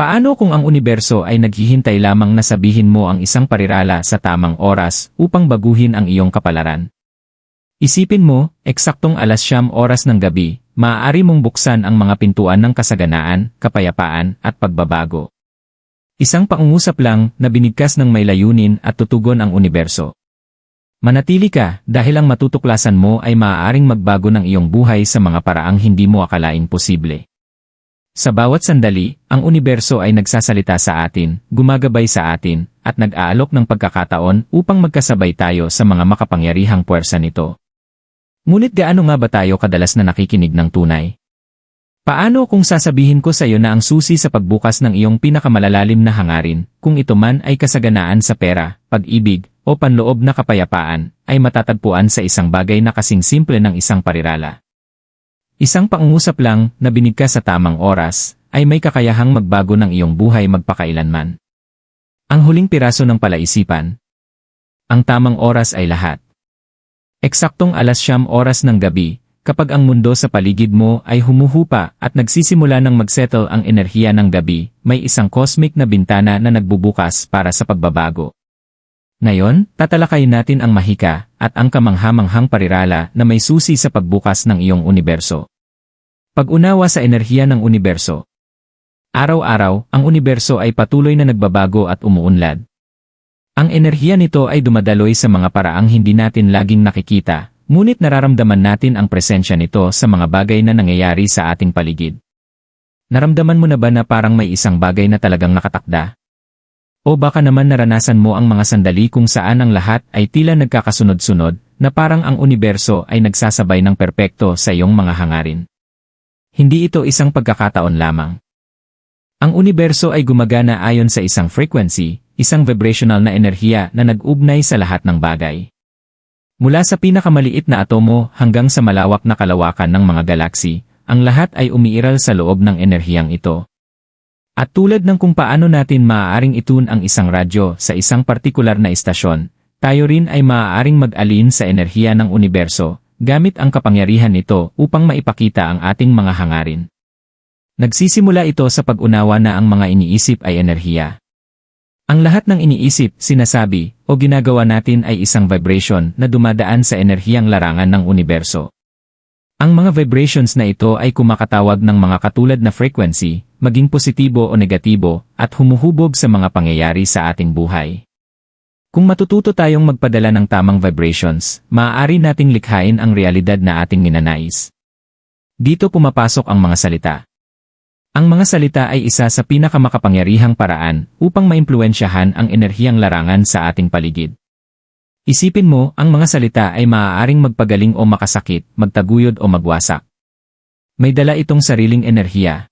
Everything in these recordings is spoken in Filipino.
Paano kung ang universo ay naghihintay lamang na sabihin mo ang isang parirala sa tamang oras upang baguhin ang iyong kapalaran? Isipin mo, eksaktong alas siyam oras ng gabi, maaari mong buksan ang mga pintuan ng kasaganaan, kapayapaan, at pagbabago. Isang pangungusap lang na binigkas ng may layunin at tutugon ang universo. Manatili ka dahil ang matutuklasan mo ay maaaring magbago ng iyong buhay sa mga paraang hindi mo akalain posible. Sa bawat sandali, ang universo ay nagsasalita sa atin, gumagabay sa atin, at nag-aalok ng pagkakataon upang magkasabay tayo sa mga makapangyarihang puwersa nito. Ngunit gaano nga ba tayo kadalas na nakikinig ng tunay? Paano kung sasabihin ko sa iyo na ang susi sa pagbukas ng iyong pinakamalalalim na hangarin, kung ito man ay kasaganaan sa pera, pag-ibig, o panloob na kapayapaan, ay matatagpuan sa isang bagay na kasing simple ng isang parirala? Isang pangungusap lang na binigkas sa tamang oras ay may kakayahang magbago ng iyong buhay magpakailanman. Ang huling piraso ng palaisipan. Ang tamang oras ay lahat. Eksaktong alas siyam oras ng gabi, kapag ang mundo sa paligid mo ay humuhupa at nagsisimula ng magsettle ang enerhiya ng gabi, may isang cosmic na bintana na nagbubukas para sa pagbabago. Ngayon, tatalakayin natin ang mahika at ang kamanghamanghang parirala na may susi sa pagbukas ng iyong universo. Pag-unawa sa enerhiya ng universo. Araw-araw, ang universo ay patuloy na nagbabago at umuunlad. Ang enerhiya nito ay dumadaloy sa mga paraang hindi natin laging nakikita, ngunit nararamdaman natin ang presensya nito sa mga bagay na nangyayari sa ating paligid. Naramdaman mo na ba na parang may isang bagay na talagang nakatakda? O baka naman naranasan mo ang mga sandali kung saan ang lahat ay tila nagkakasunod-sunod, na parang ang universo ay nagsasabay ng perpekto sa iyong mga hangarin. Hindi ito isang pagkakataon lamang. Ang universo ay gumagana ayon sa isang frequency, isang vibrational na enerhiya na nag-ugnay sa lahat ng bagay. Mula sa pinakamaliit na atomo hanggang sa malawak na kalawakan ng mga galaksi, ang lahat ay umiiral sa loob ng enerhiyang ito. At tulad ng kung paano natin maaaring itun ang isang radyo sa isang partikular na istasyon, tayo rin ay maaaring mag-alin sa enerhiya ng universo, gamit ang kapangyarihan nito upang maipakita ang ating mga hangarin. Nagsisimula ito sa pag-unawa na ang mga iniisip ay enerhiya. Ang lahat ng iniisip, sinasabi, o ginagawa natin ay isang vibration na dumadaan sa enerhiyang larangan ng universo. Ang mga vibrations na ito ay kumakatawag ng mga katulad na frequency, maging positibo o negatibo, at humuhubog sa mga pangyayari sa ating buhay. Kung matututo tayong magpadala ng tamang vibrations, maaari nating likhain ang realidad na ating ninanais. Dito pumapasok ang mga salita. Ang mga salita ay isa sa pinakamakapangyarihang paraan upang maimpluensyahan ang enerhiyang larangan sa ating paligid. Isipin mo, ang mga salita ay maaaring magpagaling o makasakit, magtaguyod o magwasak. May dala itong sariling enerhiya.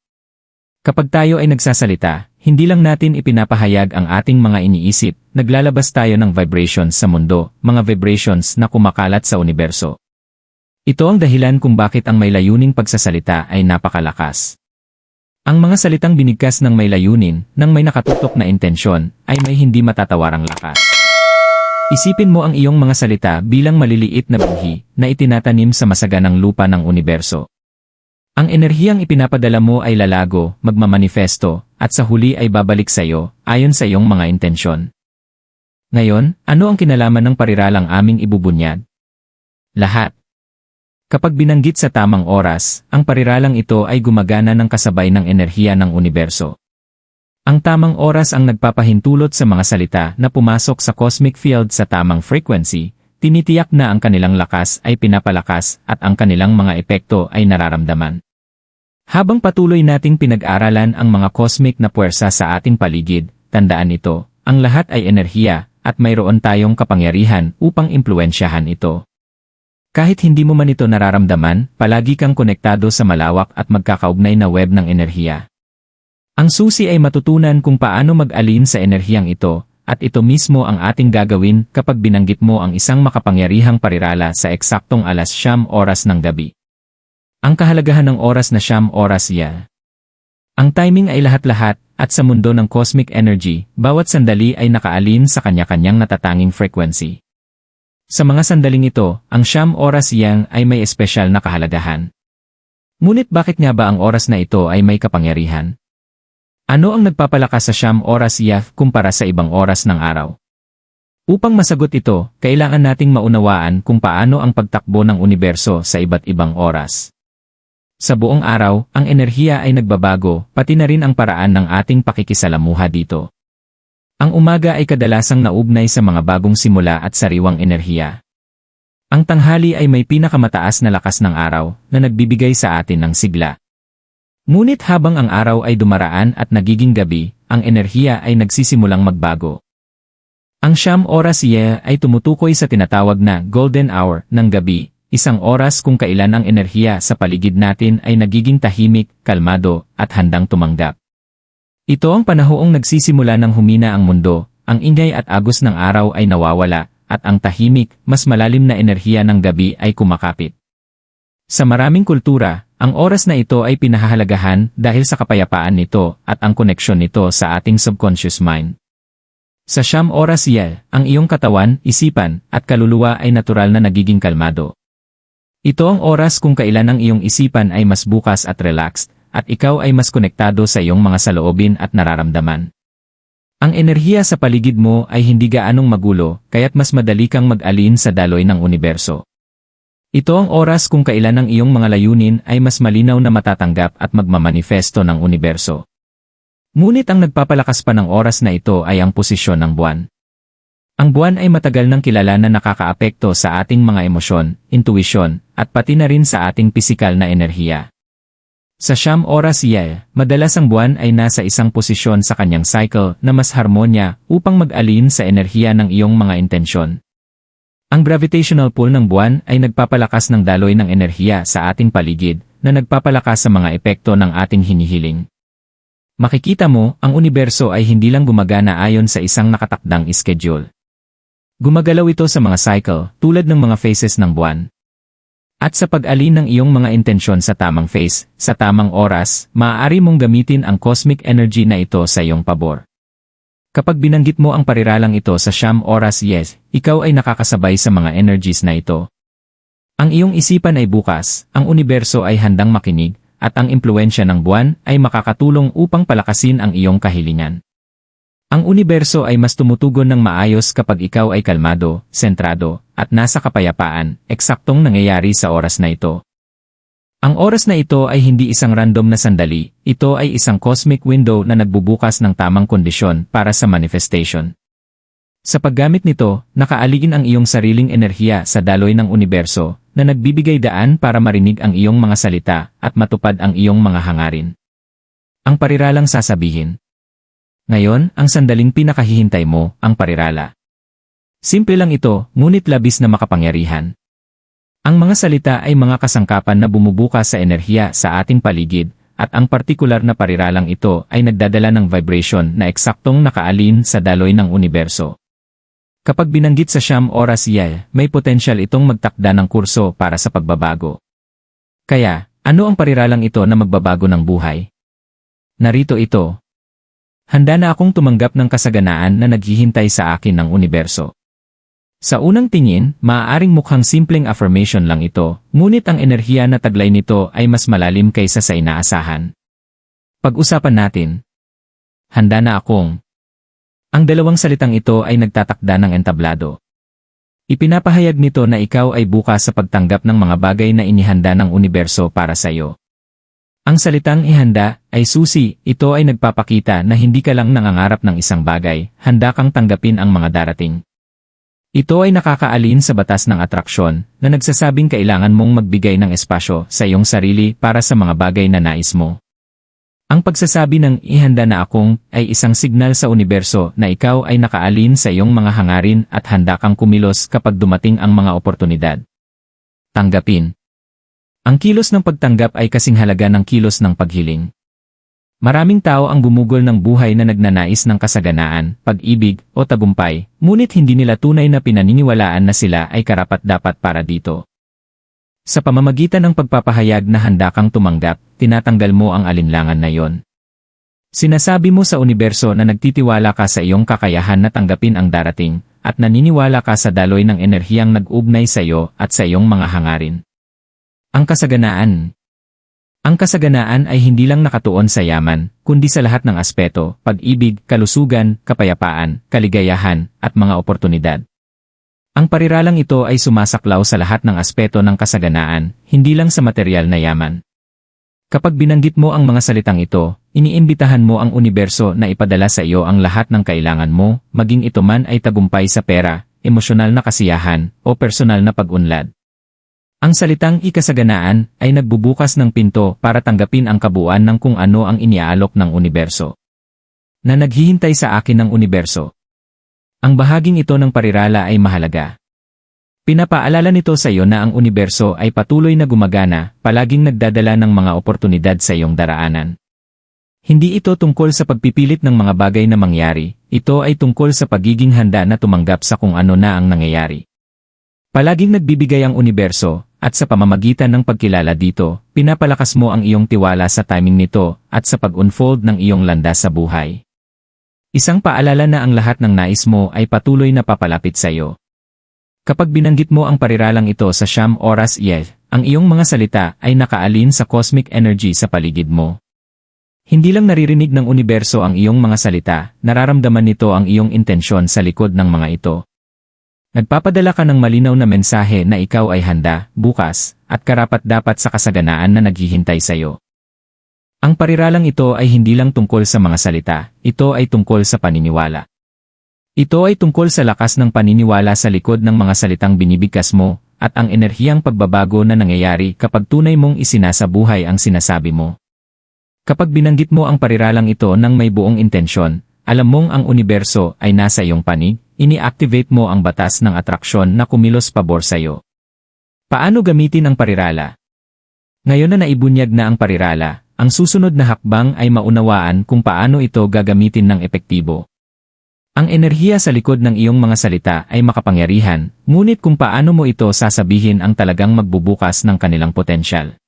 Kapag tayo ay nagsasalita, hindi lang natin ipinapahayag ang ating mga iniisip, naglalabas tayo ng vibrations sa mundo, mga vibrations na kumakalat sa universo. Ito ang dahilan kung bakit ang may layuning pagsasalita ay napakalakas. Ang mga salitang binigkas ng may layunin, ng may nakatutok na intensyon, ay may hindi matatawarang lakas. Isipin mo ang iyong mga salita bilang maliliit na buhi na itinatanim sa masaganang lupa ng universo. Ang enerhiyang ipinapadala mo ay lalago, magmamanifesto, at sa huli ay babalik sa iyo, ayon sa iyong mga intensyon. Ngayon, ano ang kinalaman ng pariralang aming ibubunyad? Lahat. Kapag binanggit sa tamang oras, ang pariralang ito ay gumagana ng kasabay ng enerhiya ng universo. Ang tamang oras ang nagpapahintulot sa mga salita na pumasok sa cosmic field sa tamang frequency, tinitiyak na ang kanilang lakas ay pinapalakas at ang kanilang mga epekto ay nararamdaman. Habang patuloy nating pinag-aralan ang mga cosmic na puwersa sa ating paligid, tandaan ito, ang lahat ay enerhiya at mayroon tayong kapangyarihan upang impluensyahan ito. Kahit hindi mo man ito nararamdaman, palagi kang konektado sa malawak at magkakaugnay na web ng enerhiya. Ang susi ay matutunan kung paano mag-alin sa enerhiyang ito, at ito mismo ang ating gagawin kapag binanggit mo ang isang makapangyarihang parirala sa eksaktong alas siyam oras ng gabi. Ang kahalagahan ng oras na siyam oras ya. Ang timing ay lahat-lahat, at sa mundo ng cosmic energy, bawat sandali ay nakaalin sa kanya-kanyang natatanging frequency. Sa mga sandaling ito, ang siyam oras yang ay may espesyal na kahalagahan. Ngunit bakit nga ba ang oras na ito ay may kapangyarihan? Ano ang nagpapalakas sa siyam oras YF kumpara sa ibang oras ng araw? Upang masagot ito, kailangan nating maunawaan kung paano ang pagtakbo ng universo sa iba't ibang oras. Sa buong araw, ang enerhiya ay nagbabago, pati na rin ang paraan ng ating pakikisalamuha dito. Ang umaga ay kadalasang naugnay sa mga bagong simula at sariwang enerhiya. Ang tanghali ay may pinakamataas na lakas ng araw na nagbibigay sa atin ng sigla. Ngunit habang ang araw ay dumaraan at nagiging gabi, ang enerhiya ay nagsisimulang magbago. Ang siyam oras ye ay tumutukoy sa tinatawag na golden hour ng gabi, isang oras kung kailan ang enerhiya sa paligid natin ay nagiging tahimik, kalmado, at handang tumanggap. Ito ang panahong nagsisimula ng humina ang mundo, ang ingay at agos ng araw ay nawawala, at ang tahimik, mas malalim na enerhiya ng gabi ay kumakapit. Sa maraming kultura, ang oras na ito ay pinahahalagahan dahil sa kapayapaan nito at ang koneksyon nito sa ating subconscious mind. Sa siyam oras yel, ang iyong katawan, isipan, at kaluluwa ay natural na nagiging kalmado. Ito ang oras kung kailan ang iyong isipan ay mas bukas at relaxed, at ikaw ay mas konektado sa iyong mga saloobin at nararamdaman. Ang enerhiya sa paligid mo ay hindi gaanong magulo, kaya't mas madali kang mag-alin sa daloy ng universo. Ito ang oras kung kailan ang iyong mga layunin ay mas malinaw na matatanggap at magmamanifesto ng universo. Ngunit ang nagpapalakas pa ng oras na ito ay ang posisyon ng buwan. Ang buwan ay matagal nang kilala na nakakaapekto sa ating mga emosyon, intuisyon, at pati na rin sa ating pisikal na enerhiya. Sa siyam oras iya, madalas ang buwan ay nasa isang posisyon sa kanyang cycle na mas harmonya upang mag-alin sa enerhiya ng iyong mga intensyon. Ang gravitational pull ng buwan ay nagpapalakas ng daloy ng enerhiya sa ating paligid na nagpapalakas sa mga epekto ng ating hinihiling. Makikita mo, ang universo ay hindi lang gumagana ayon sa isang nakatakdang schedule. Gumagalaw ito sa mga cycle, tulad ng mga phases ng buwan. At sa pag-alin ng iyong mga intensyon sa tamang phase, sa tamang oras, maaari mong gamitin ang cosmic energy na ito sa iyong pabor. Kapag binanggit mo ang pariralang ito sa siyam oras yes, ikaw ay nakakasabay sa mga energies na ito. Ang iyong isipan ay bukas, ang universo ay handang makinig, at ang impluensya ng buwan ay makakatulong upang palakasin ang iyong kahilingan. Ang universo ay mas tumutugon ng maayos kapag ikaw ay kalmado, sentrado, at nasa kapayapaan, eksaktong nangyayari sa oras na ito. Ang oras na ito ay hindi isang random na sandali, ito ay isang cosmic window na nagbubukas ng tamang kondisyon para sa manifestation. Sa paggamit nito, nakaaligin ang iyong sariling enerhiya sa daloy ng universo, na nagbibigay daan para marinig ang iyong mga salita at matupad ang iyong mga hangarin. Ang pariralang sasabihin. Ngayon, ang sandaling pinakahihintay mo, ang parirala. Simple lang ito, ngunit labis na makapangyarihan. Ang mga salita ay mga kasangkapan na bumubukas sa enerhiya sa ating paligid, at ang partikular na pariralang ito ay nagdadala ng vibration na eksaktong nakaalin sa daloy ng universo. Kapag binanggit sa siyam oras iya, may potensyal itong magtakda ng kurso para sa pagbabago. Kaya, ano ang pariralang ito na magbabago ng buhay? Narito ito. Handa na akong tumanggap ng kasaganaan na naghihintay sa akin ng universo. Sa unang tingin, maaaring mukhang simpleng affirmation lang ito, ngunit ang enerhiya na taglay nito ay mas malalim kaysa sa inaasahan. Pag-usapan natin. Handa na akong ang dalawang salitang ito ay nagtatakda ng entablado. Ipinapahayag nito na ikaw ay bukas sa pagtanggap ng mga bagay na inihanda ng universo para sa iyo. Ang salitang ihanda ay susi, ito ay nagpapakita na hindi ka lang nangangarap ng isang bagay, handa kang tanggapin ang mga darating. Ito ay nakakaalin sa batas ng atraksyon na nagsasabing kailangan mong magbigay ng espasyo sa iyong sarili para sa mga bagay na nais mo. Ang pagsasabi ng ihanda na akong ay isang signal sa universo na ikaw ay nakaalin sa iyong mga hangarin at handa kang kumilos kapag dumating ang mga oportunidad. Tanggapin. Ang kilos ng pagtanggap ay kasing halaga ng kilos ng paghiling. Maraming tao ang gumugol ng buhay na nagnanais ng kasaganaan, pag-ibig, o tagumpay, ngunit hindi nila tunay na pinaniniwalaan na sila ay karapat-dapat para dito. Sa pamamagitan ng pagpapahayag na handa kang tumanggap, tinatanggal mo ang alinlangan na yon. Sinasabi mo sa universo na nagtitiwala ka sa iyong kakayahan na tanggapin ang darating, at naniniwala ka sa daloy ng enerhiyang nag-ugnay sa iyo at sa iyong mga hangarin. Ang kasaganaan Ang kasaganaan ay hindi lang nakatuon sa yaman, kundi sa lahat ng aspeto, pag-ibig, kalusugan, kapayapaan, kaligayahan, at mga oportunidad. Ang pariralang ito ay sumasaklaw sa lahat ng aspeto ng kasaganaan, hindi lang sa material na yaman. Kapag binanggit mo ang mga salitang ito, iniimbitahan mo ang universo na ipadala sa iyo ang lahat ng kailangan mo, maging ito man ay tagumpay sa pera, emosyonal na kasiyahan, o personal na pag-unlad. Ang salitang ikasaganaan ay nagbubukas ng pinto para tanggapin ang kabuuan ng kung ano ang iniaalok ng universo. Na naghihintay sa akin ng universo. Ang bahaging ito ng parirala ay mahalaga. Pinapaalala nito sa iyo na ang universo ay patuloy na gumagana, palaging nagdadala ng mga oportunidad sa iyong daraanan. Hindi ito tungkol sa pagpipilit ng mga bagay na mangyari, ito ay tungkol sa pagiging handa na tumanggap sa kung ano na ang nangyayari. Palaging nagbibigay ang universo, at sa pamamagitan ng pagkilala dito, pinapalakas mo ang iyong tiwala sa timing nito at sa pag-unfold ng iyong landas sa buhay. Isang paalala na ang lahat ng nais mo ay patuloy na papalapit sa iyo. Kapag binanggit mo ang pariralang ito sa siyam oras yeh, ang iyong mga salita ay nakaalin sa cosmic energy sa paligid mo. Hindi lang naririnig ng universo ang iyong mga salita, nararamdaman nito ang iyong intensyon sa likod ng mga ito. Nagpapadala ka ng malinaw na mensahe na ikaw ay handa, bukas, at karapat-dapat sa kasaganaan na naghihintay sa iyo. Ang pariralang ito ay hindi lang tungkol sa mga salita, ito ay tungkol sa paniniwala. Ito ay tungkol sa lakas ng paniniwala sa likod ng mga salitang binibigkas mo, at ang enerhiyang pagbabago na nangyayari kapag tunay mong isinasabuhay ang sinasabi mo. Kapag binanggit mo ang pariralang ito ng may buong intensyon, alam mong ang universo ay nasa iyong panig, ini-activate mo ang batas ng atraksyon na kumilos pabor sa iyo. Paano gamitin ang parirala? Ngayon na naibunyag na ang parirala, ang susunod na hakbang ay maunawaan kung paano ito gagamitin ng epektibo. Ang enerhiya sa likod ng iyong mga salita ay makapangyarihan, ngunit kung paano mo ito sasabihin ang talagang magbubukas ng kanilang potensyal.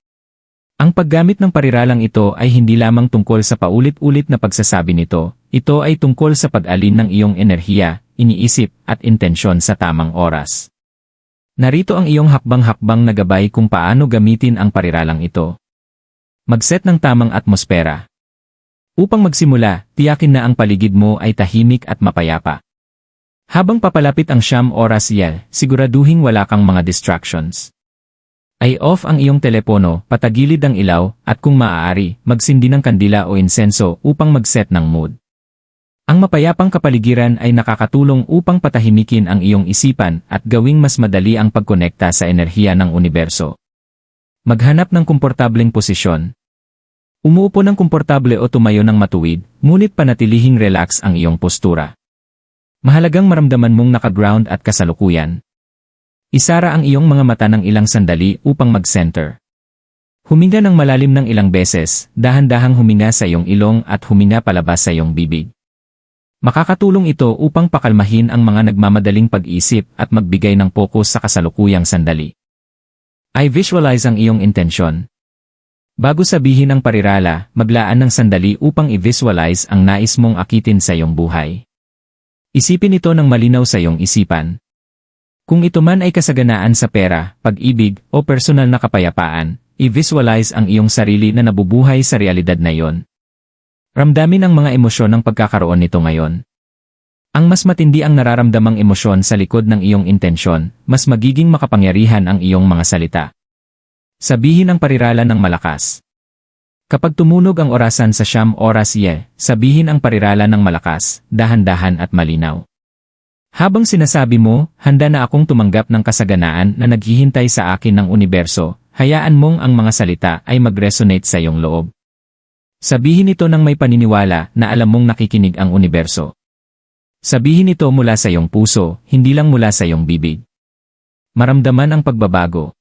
Ang paggamit ng pariralang ito ay hindi lamang tungkol sa paulit-ulit na pagsasabi nito, ito ay tungkol sa pag-alin ng iyong enerhiya, iniisip, at intensyon sa tamang oras. Narito ang iyong hakbang-hakbang na gabay kung paano gamitin ang pariralang ito. Magset ng tamang atmosfera. Upang magsimula, tiyakin na ang paligid mo ay tahimik at mapayapa. Habang papalapit ang siyam oras yel, siguraduhin wala kang mga distractions. Ay off ang iyong telepono, patagilid ang ilaw, at kung maaari, magsindi ng kandila o insenso upang magset ng mood. Ang mapayapang kapaligiran ay nakakatulong upang patahimikin ang iyong isipan at gawing mas madali ang pagkonekta sa enerhiya ng universo. Maghanap ng komportableng posisyon. Umuupo ng komportable o tumayo ng matuwid, ngunit panatilihing relax ang iyong postura. Mahalagang maramdaman mong nakaground at kasalukuyan. Isara ang iyong mga mata ng ilang sandali upang mag-center. Huminga ng malalim ng ilang beses, dahan-dahang huminga sa iyong ilong at huminga palabas sa iyong bibig. Makakatulong ito upang pakalmahin ang mga nagmamadaling pag-isip at magbigay ng pokus sa kasalukuyang sandali. I visualize ang iyong intensyon. Bago sabihin ang parirala, maglaan ng sandali upang i-visualize ang nais mong akitin sa iyong buhay. Isipin ito ng malinaw sa iyong isipan. Kung ito man ay kasaganaan sa pera, pag-ibig, o personal na kapayapaan, i-visualize ang iyong sarili na nabubuhay sa realidad na iyon. Ramdamin ang mga emosyon ng pagkakaroon nito ngayon. Ang mas matindi ang nararamdamang emosyon sa likod ng iyong intensyon, mas magiging makapangyarihan ang iyong mga salita. Sabihin ang parirala ng malakas. Kapag tumunog ang orasan sa siyam oras ye, sabihin ang parirala ng malakas, dahan-dahan at malinaw. Habang sinasabi mo, handa na akong tumanggap ng kasaganaan na naghihintay sa akin ng universo, hayaan mong ang mga salita ay mag-resonate sa iyong loob. Sabihin ito ng may paniniwala na alam mong nakikinig ang universo. Sabihin ito mula sa iyong puso, hindi lang mula sa iyong bibig. Maramdaman ang pagbabago.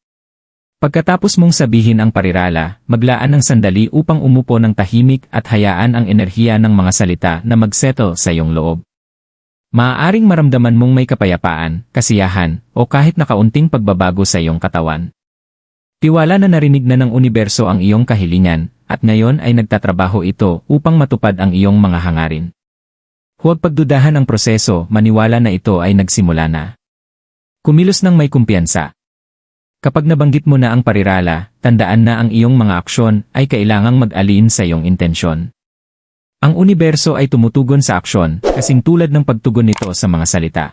Pagkatapos mong sabihin ang parirala, maglaan ng sandali upang umupo ng tahimik at hayaan ang enerhiya ng mga salita na magsettle sa iyong loob. Maaaring maramdaman mong may kapayapaan, kasiyahan, o kahit nakaunting pagbabago sa iyong katawan. Tiwala na narinig na ng universo ang iyong kahilingan, at ngayon ay nagtatrabaho ito upang matupad ang iyong mga hangarin. Huwag pagdudahan ang proseso, maniwala na ito ay nagsimula na. Kumilos ng may kumpiyansa. Kapag nabanggit mo na ang parirala, tandaan na ang iyong mga aksyon ay kailangang mag-alin sa iyong intensyon. Ang universo ay tumutugon sa aksyon, kasing tulad ng pagtugon nito sa mga salita.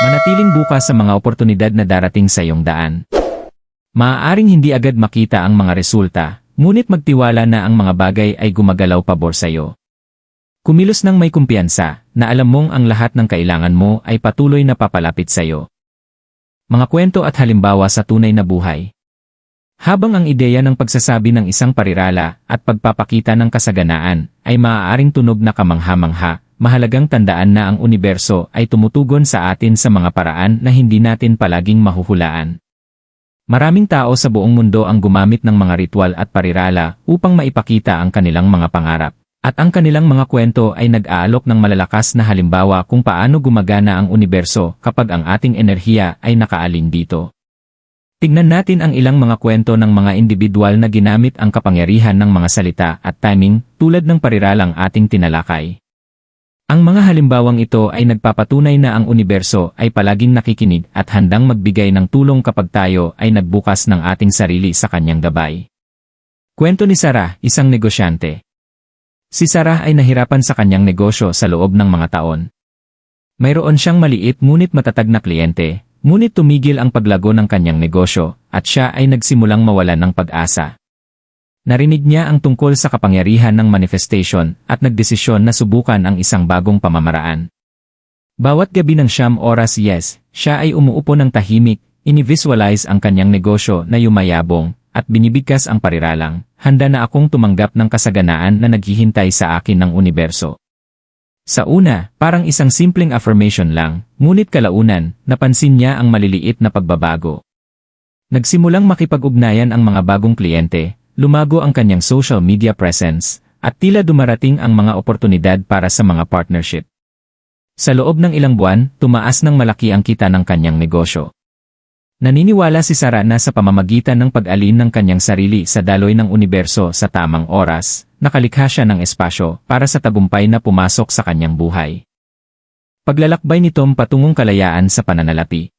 Manatiling bukas sa mga oportunidad na darating sa iyong daan. Maaaring hindi agad makita ang mga resulta, ngunit magtiwala na ang mga bagay ay gumagalaw pabor sa iyo. Kumilos ng may kumpiyansa, na alam mong ang lahat ng kailangan mo ay patuloy na papalapit sa iyo. Mga kwento at halimbawa sa tunay na buhay. Habang ang ideya ng pagsasabi ng isang parirala at pagpapakita ng kasaganaan ay maaaring tunog na kamangha-mangha, mahalagang tandaan na ang universo ay tumutugon sa atin sa mga paraan na hindi natin palaging mahuhulaan. Maraming tao sa buong mundo ang gumamit ng mga ritual at parirala upang maipakita ang kanilang mga pangarap. At ang kanilang mga kwento ay nag-aalok ng malalakas na halimbawa kung paano gumagana ang universo kapag ang ating enerhiya ay nakaalin dito. Tingnan natin ang ilang mga kwento ng mga individual na ginamit ang kapangyarihan ng mga salita at timing tulad ng pariralang ating tinalakay. Ang mga halimbawang ito ay nagpapatunay na ang universo ay palaging nakikinig at handang magbigay ng tulong kapag tayo ay nagbukas ng ating sarili sa kanyang gabay. Kwento ni Sarah, isang negosyante. Si Sarah ay nahirapan sa kanyang negosyo sa loob ng mga taon. Mayroon siyang maliit ngunit matatag na kliyente, ngunit tumigil ang paglago ng kanyang negosyo at siya ay nagsimulang mawalan ng pag-asa. Narinig niya ang tungkol sa kapangyarihan ng manifestation at nagdesisyon na subukan ang isang bagong pamamaraan. Bawat gabi ng siyam oras yes, siya ay umuupo ng tahimik, inivisualize ang kanyang negosyo na yumayabong, at binibigkas ang pariralang, handa na akong tumanggap ng kasaganaan na naghihintay sa akin ng universo. Sa una, parang isang simpleng affirmation lang, ngunit kalaunan, napansin niya ang maliliit na pagbabago. Nagsimulang makipag-ugnayan ang mga bagong kliyente, lumago ang kanyang social media presence, at tila dumarating ang mga oportunidad para sa mga partnership. Sa loob ng ilang buwan, tumaas ng malaki ang kita ng kanyang negosyo. Naniniwala si Sara na sa pamamagitan ng pag-alin ng kanyang sarili sa daloy ng universo sa tamang oras, nakalikha siya ng espasyo para sa tagumpay na pumasok sa kanyang buhay. Paglalakbay ni Tom patungong kalayaan sa pananalapi.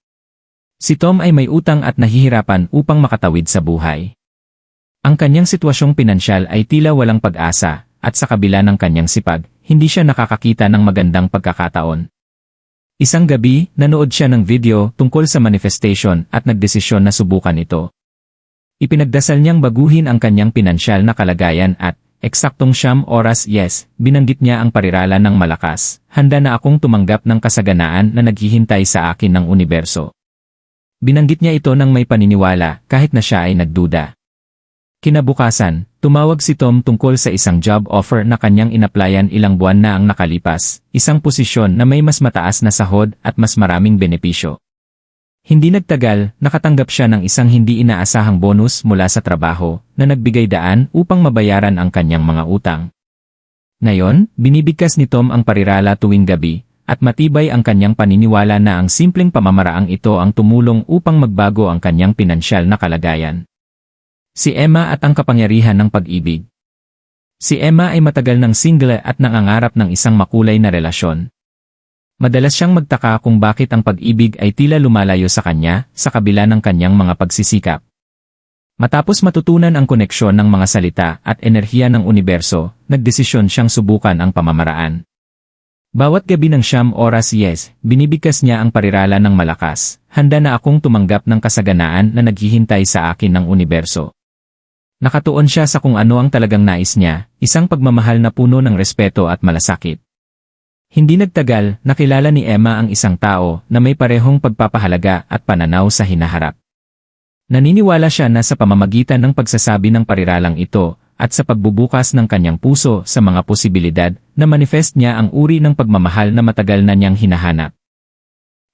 Si Tom ay may utang at nahihirapan upang makatawid sa buhay. Ang kanyang sitwasyong pinansyal ay tila walang pag-asa, at sa kabila ng kanyang sipag, hindi siya nakakakita ng magandang pagkakataon. Isang gabi, nanood siya ng video tungkol sa manifestation at nagdesisyon na subukan ito. Ipinagdasal niyang baguhin ang kanyang pinansyal na kalagayan at, eksaktong siyam oras yes, binanggit niya ang parirala ng malakas, handa na akong tumanggap ng kasaganaan na naghihintay sa akin ng universo. Binanggit niya ito ng may paniniwala kahit na siya ay nagduda. Kinabukasan, tumawag si Tom tungkol sa isang job offer na kanyang inaplayan ilang buwan na ang nakalipas, isang posisyon na may mas mataas na sahod at mas maraming benepisyo. Hindi nagtagal, nakatanggap siya ng isang hindi inaasahang bonus mula sa trabaho na nagbigay daan upang mabayaran ang kanyang mga utang. Ngayon, binibigkas ni Tom ang parirala tuwing gabi, at matibay ang kanyang paniniwala na ang simpleng pamamaraang ito ang tumulong upang magbago ang kanyang pinansyal na kalagayan. Si Emma at ang kapangyarihan ng pag-ibig. Si Emma ay matagal ng single at nangangarap ng isang makulay na relasyon. Madalas siyang magtaka kung bakit ang pag-ibig ay tila lumalayo sa kanya sa kabila ng kanyang mga pagsisikap. Matapos matutunan ang koneksyon ng mga salita at enerhiya ng universo, nagdesisyon siyang subukan ang pamamaraan. Bawat gabi ng siyam oras yes, binibigkas niya ang parirala ng malakas, handa na akong tumanggap ng kasaganaan na naghihintay sa akin ng universo. Nakatuon siya sa kung ano ang talagang nais niya, isang pagmamahal na puno ng respeto at malasakit. Hindi nagtagal, nakilala ni Emma ang isang tao na may parehong pagpapahalaga at pananaw sa hinaharap. Naniniwala siya na sa pamamagitan ng pagsasabi ng pariralang ito at sa pagbubukas ng kanyang puso sa mga posibilidad na manifest niya ang uri ng pagmamahal na matagal na niyang hinahanap.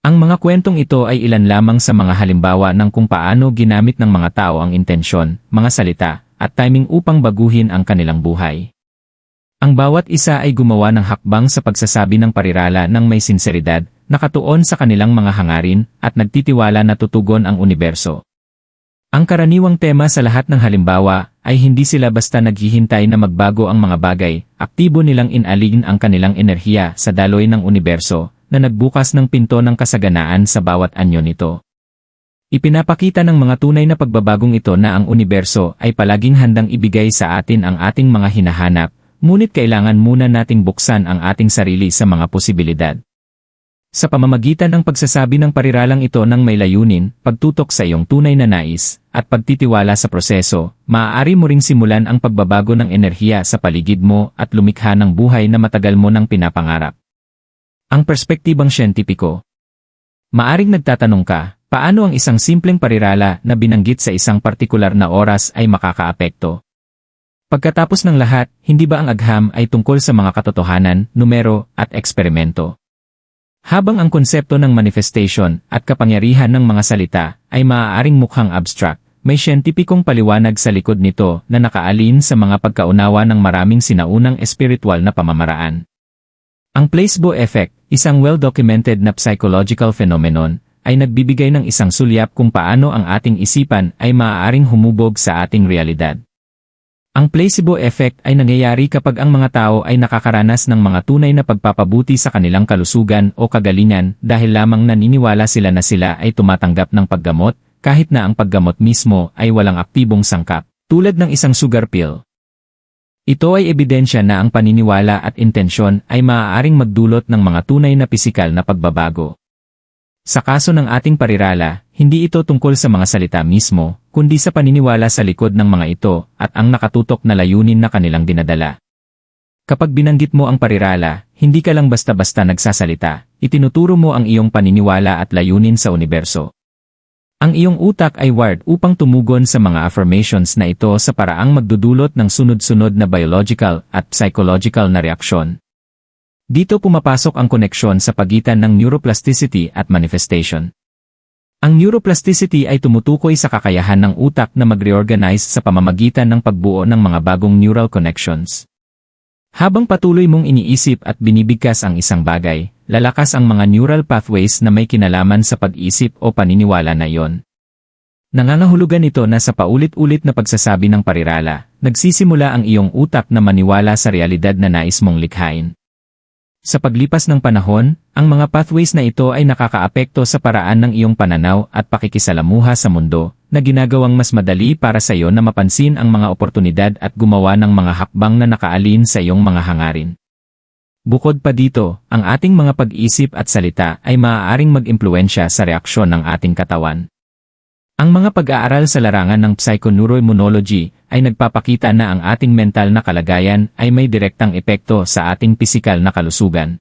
Ang mga kwentong ito ay ilan lamang sa mga halimbawa ng kung paano ginamit ng mga tao ang intensyon, mga salita, at timing upang baguhin ang kanilang buhay. Ang bawat isa ay gumawa ng hakbang sa pagsasabi ng parirala ng may sinseridad, nakatuon sa kanilang mga hangarin, at nagtitiwala na tutugon ang universo. Ang karaniwang tema sa lahat ng halimbawa ay hindi sila basta naghihintay na magbago ang mga bagay, aktibo nilang inalin ang kanilang enerhiya sa daloy ng universo, na nagbukas ng pinto ng kasaganaan sa bawat anyo nito. Ipinapakita ng mga tunay na pagbabagong ito na ang universo ay palaging handang ibigay sa atin ang ating mga hinahanap, ngunit kailangan muna nating buksan ang ating sarili sa mga posibilidad. Sa pamamagitan ng pagsasabi ng pariralang ito ng may layunin, pagtutok sa iyong tunay na nais, at pagtitiwala sa proseso, maaari mo ring simulan ang pagbabago ng enerhiya sa paligid mo at lumikha ng buhay na matagal mo nang pinapangarap. Ang perspektibang siyentipiko Maaring nagtatanong ka, Paano ang isang simpleng parirala na binanggit sa isang partikular na oras ay makakaapekto? Pagkatapos ng lahat, hindi ba ang agham ay tungkol sa mga katotohanan, numero, at eksperimento? Habang ang konsepto ng manifestation at kapangyarihan ng mga salita ay maaaring mukhang abstract, may siyentipikong paliwanag sa likod nito na nakaalin sa mga pagkaunawa ng maraming sinaunang espiritual na pamamaraan. Ang placebo effect, isang well-documented na psychological phenomenon, ay nagbibigay ng isang sulyap kung paano ang ating isipan ay maaaring humubog sa ating realidad. Ang placebo effect ay nangyayari kapag ang mga tao ay nakakaranas ng mga tunay na pagpapabuti sa kanilang kalusugan o kagalingan dahil lamang naniniwala sila na sila ay tumatanggap ng paggamot, kahit na ang paggamot mismo ay walang aktibong sangkap, tulad ng isang sugar pill. Ito ay ebidensya na ang paniniwala at intensyon ay maaaring magdulot ng mga tunay na pisikal na pagbabago. Sa kaso ng ating parirala, hindi ito tungkol sa mga salita mismo, kundi sa paniniwala sa likod ng mga ito at ang nakatutok na layunin na kanilang dinadala. Kapag binanggit mo ang parirala, hindi ka lang basta-basta nagsasalita, itinuturo mo ang iyong paniniwala at layunin sa universo. Ang iyong utak ay wired upang tumugon sa mga affirmations na ito sa paraang magdudulot ng sunod-sunod na biological at psychological na reaksyon. Dito pumapasok ang koneksyon sa pagitan ng neuroplasticity at manifestation. Ang neuroplasticity ay tumutukoy sa kakayahan ng utak na mag-reorganize sa pamamagitan ng pagbuo ng mga bagong neural connections. Habang patuloy mong iniisip at binibigkas ang isang bagay, lalakas ang mga neural pathways na may kinalaman sa pag-isip o paniniwala na iyon. Nangangahulugan ito na sa paulit-ulit na pagsasabi ng parirala, nagsisimula ang iyong utak na maniwala sa realidad na nais mong likhain. Sa paglipas ng panahon, ang mga pathways na ito ay nakakaapekto sa paraan ng iyong pananaw at pakikisalamuha sa mundo, na ginagawang mas madali para sa iyo na mapansin ang mga oportunidad at gumawa ng mga hakbang na nakaalin sa iyong mga hangarin. Bukod pa dito, ang ating mga pag-isip at salita ay maaaring mag-impluensya sa reaksyon ng ating katawan. Ang mga pag-aaral sa larangan ng psychoneuroimmunology ay nagpapakita na ang ating mental na kalagayan ay may direktang epekto sa ating pisikal na kalusugan.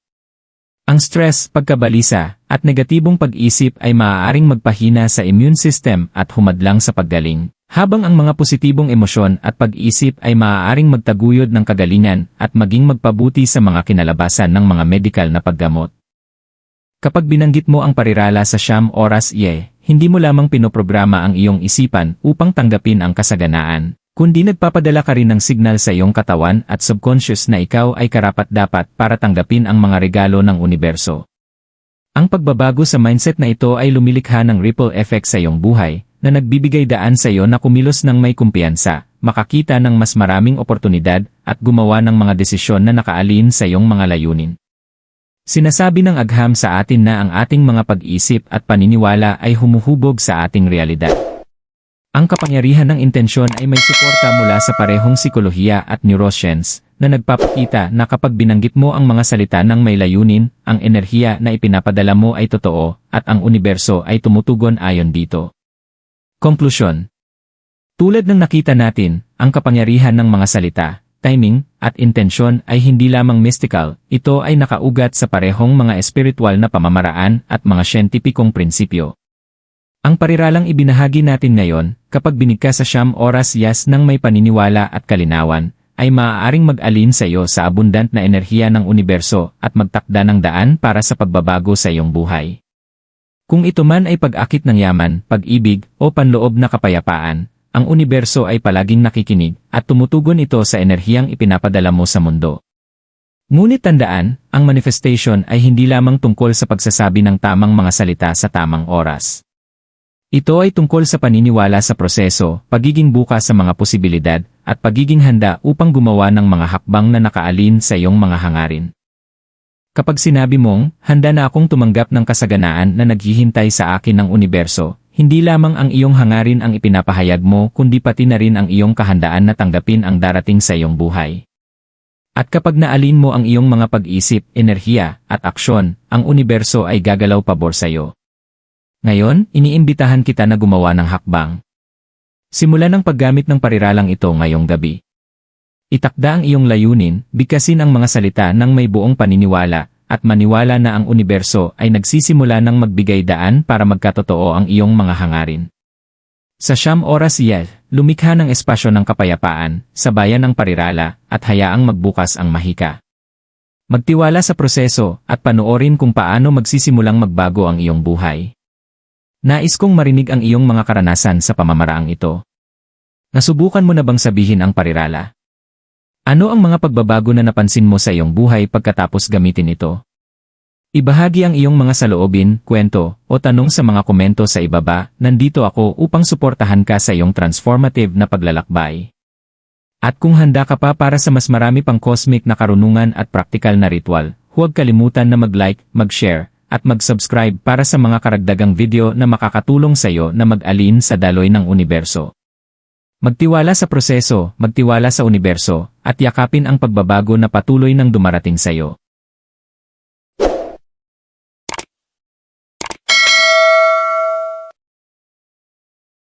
Ang stress, pagkabalisa, at negatibong pag-isip ay maaaring magpahina sa immune system at humadlang sa paggaling, habang ang mga positibong emosyon at pag-isip ay maaaring magtaguyod ng kagalingan at maging magpabuti sa mga kinalabasan ng mga medikal na paggamot. Kapag binanggit mo ang parirala sa siyam oras ye, hindi mo lamang pinoprograma ang iyong isipan upang tanggapin ang kasaganaan, kundi nagpapadala ka rin ng signal sa iyong katawan at subconscious na ikaw ay karapat-dapat para tanggapin ang mga regalo ng universo. Ang pagbabago sa mindset na ito ay lumilikha ng ripple effect sa iyong buhay, na nagbibigay daan sa iyo na kumilos ng may kumpiyansa, makakita ng mas maraming oportunidad, at gumawa ng mga desisyon na nakaalin sa iyong mga layunin. Sinasabi ng agham sa atin na ang ating mga pag-isip at paniniwala ay humuhubog sa ating realidad. Ang kapangyarihan ng intensyon ay may suporta mula sa parehong psikolohiya at neuroscience na nagpapakita na kapag binanggit mo ang mga salita ng may layunin, ang enerhiya na ipinapadala mo ay totoo at ang universo ay tumutugon ayon dito. Konklusyon Tulad ng nakita natin, ang kapangyarihan ng mga salita, timing, at intensyon ay hindi lamang mystical, ito ay nakaugat sa parehong mga espiritual na pamamaraan at mga siyentipikong prinsipyo. Ang pariralang ibinahagi natin ngayon, kapag binigkas sa siyam oras yas ng may paniniwala at kalinawan, ay maaaring mag-alin sa iyo sa abundant na enerhiya ng universo at magtakda ng daan para sa pagbabago sa iyong buhay. Kung ito man ay pag-akit ng yaman, pag-ibig, o panloob na kapayapaan, ang universo ay palaging nakikinig at tumutugon ito sa enerhiyang ipinapadala mo sa mundo. Ngunit tandaan, ang manifestation ay hindi lamang tungkol sa pagsasabi ng tamang mga salita sa tamang oras. Ito ay tungkol sa paniniwala sa proseso, pagiging bukas sa mga posibilidad, at pagiging handa upang gumawa ng mga hakbang na nakaalin sa iyong mga hangarin. Kapag sinabi mong, handa na akong tumanggap ng kasaganaan na naghihintay sa akin ng universo, hindi lamang ang iyong hangarin ang ipinapahayag mo kundi pati na rin ang iyong kahandaan na tanggapin ang darating sa iyong buhay. At kapag naalin mo ang iyong mga pag-isip, enerhiya, at aksyon, ang universo ay gagalaw pabor sa iyo. Ngayon, iniimbitahan kita na gumawa ng hakbang. Simulan ang paggamit ng pariralang ito ngayong gabi. Itakda ang iyong layunin, bigkasin ang mga salita ng may buong paniniwala, at maniwala na ang universo ay nagsisimula ng magbigay daan para magkatotoo ang iyong mga hangarin. Sa siyam oras yel, lumikha ng espasyo ng kapayapaan, sa bayan ng parirala, at hayaang magbukas ang mahika. Magtiwala sa proseso, at panoorin kung paano magsisimulang magbago ang iyong buhay. Nais kong marinig ang iyong mga karanasan sa pamamaraang ito. Nasubukan mo na bang sabihin ang parirala? Ano ang mga pagbabago na napansin mo sa iyong buhay pagkatapos gamitin ito? Ibahagi ang iyong mga saloobin, kwento, o tanong sa mga komento sa ibaba, nandito ako upang suportahan ka sa iyong transformative na paglalakbay. At kung handa ka pa para sa mas marami pang cosmic na karunungan at praktikal na ritual, huwag kalimutan na mag-like, mag-share, at mag-subscribe para sa mga karagdagang video na makakatulong sa iyo na mag-alin sa daloy ng universo. Magtiwala sa proseso, magtiwala sa universo, at yakapin ang pagbabago na patuloy nang dumarating sa iyo.